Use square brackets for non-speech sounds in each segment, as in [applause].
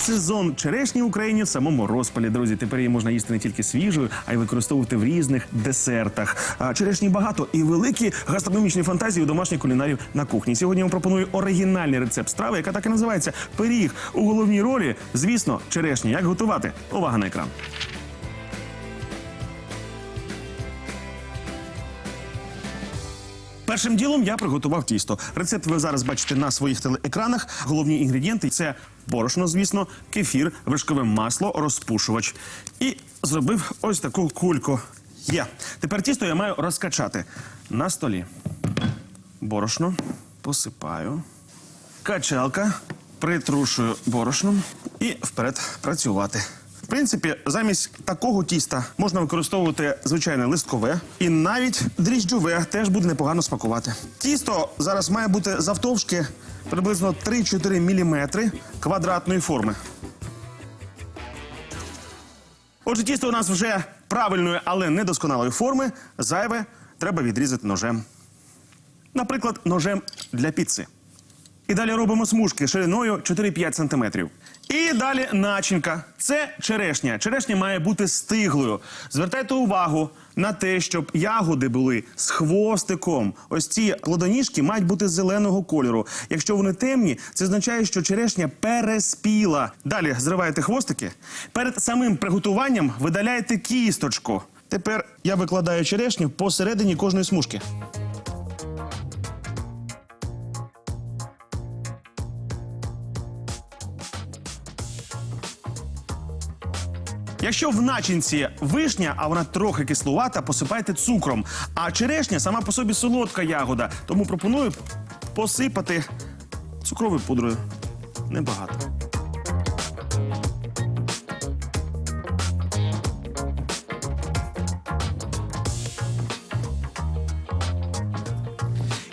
сезон черешні в Україні в самому розпалі. Друзі, тепер її можна їсти не тільки свіжою, а й використовувати в різних десертах. Черешні багато і великі гастрономічні фантазії у домашніх кулінарів на кухні. Сьогодні я вам пропоную оригінальний рецепт страви, яка так і називається пиріг у головній ролі. Звісно, черешні. Як готувати? Увага на екран. Першим ділом я приготував тісто. Рецепт ви зараз бачите на своїх телеекранах. Головні інгредієнти це борошно, звісно, кефір, вершкове масло, розпушувач. І зробив ось таку кульку. Є. Тепер тісто я маю розкачати на столі. Борошно посипаю. Качалка, притрушую борошном і вперед працювати. Принципі, замість такого тіста можна використовувати звичайне листкове і навіть дріжджове теж буде непогано смакувати. Тісто зараз має бути завтовшки приблизно 3-4 мм квадратної форми. Отже, тісто у нас вже правильної, але недосконалої форми. Зайве треба відрізати ножем. Наприклад, ножем для піци. І далі робимо смужки шириною 4-5 см. І далі начинка. Це черешня. Черешня має бути стиглою. Звертайте увагу на те, щоб ягоди були з хвостиком. Ось ці плодоніжки мають бути зеленого кольору. Якщо вони темні, це означає, що черешня переспіла. Далі зриваєте хвостики. Перед самим приготуванням видаляєте кісточку. Тепер я викладаю черешню посередині кожної смужки. Якщо в начинці вишня, а вона трохи кислувата, посипайте цукром. А черешня сама по собі солодка ягода, тому пропоную посипати цукровою пудрою. Небагато.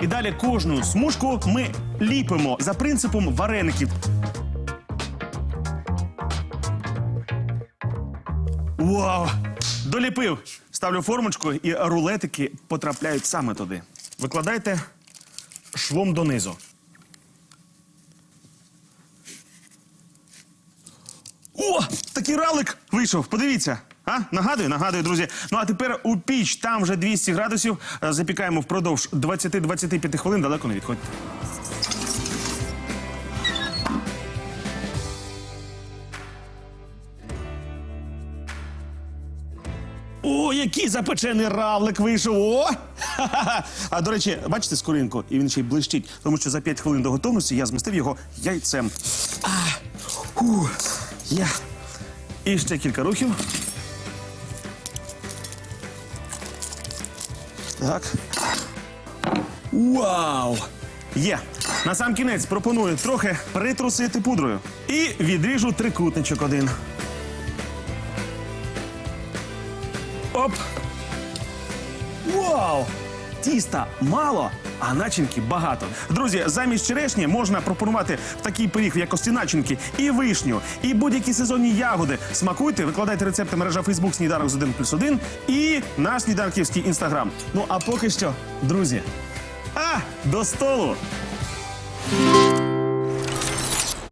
І далі кожну смужку ми ліпимо за принципом вареників. Вау! Доліпив! Ставлю формочку і рулетики потрапляють саме туди. Викладайте швом донизу. О! Такий ралик вийшов. Подивіться. А? Нагадую, нагадую, друзі. Ну а тепер у піч, там вже 200 градусів. Запікаємо впродовж 20-25 хвилин, далеко не відходьте. О, який запечений равлик вийшов! О! [laughs] А до речі, бачите скоринку? І він ще й блищить, тому що за 5 хвилин до готовності я змістив його яйцем. А, ху, я. І ще кілька рухів. Так. Вау! Є. На сам кінець пропоную трохи притрусити пудрою. І відріжу трикутничок один. Оп! Вау! Тіста мало, а начинки багато. Друзі, замість черешні можна пропонувати в такий пиріг в якості начинки і вишню, і будь-які сезонні ягоди. Смакуйте, викладайте рецепти мережа Фейсбук Сніданок з 1 плюс 1 і наш сніданківський інстаграм. Ну а поки що, друзі, а до столу!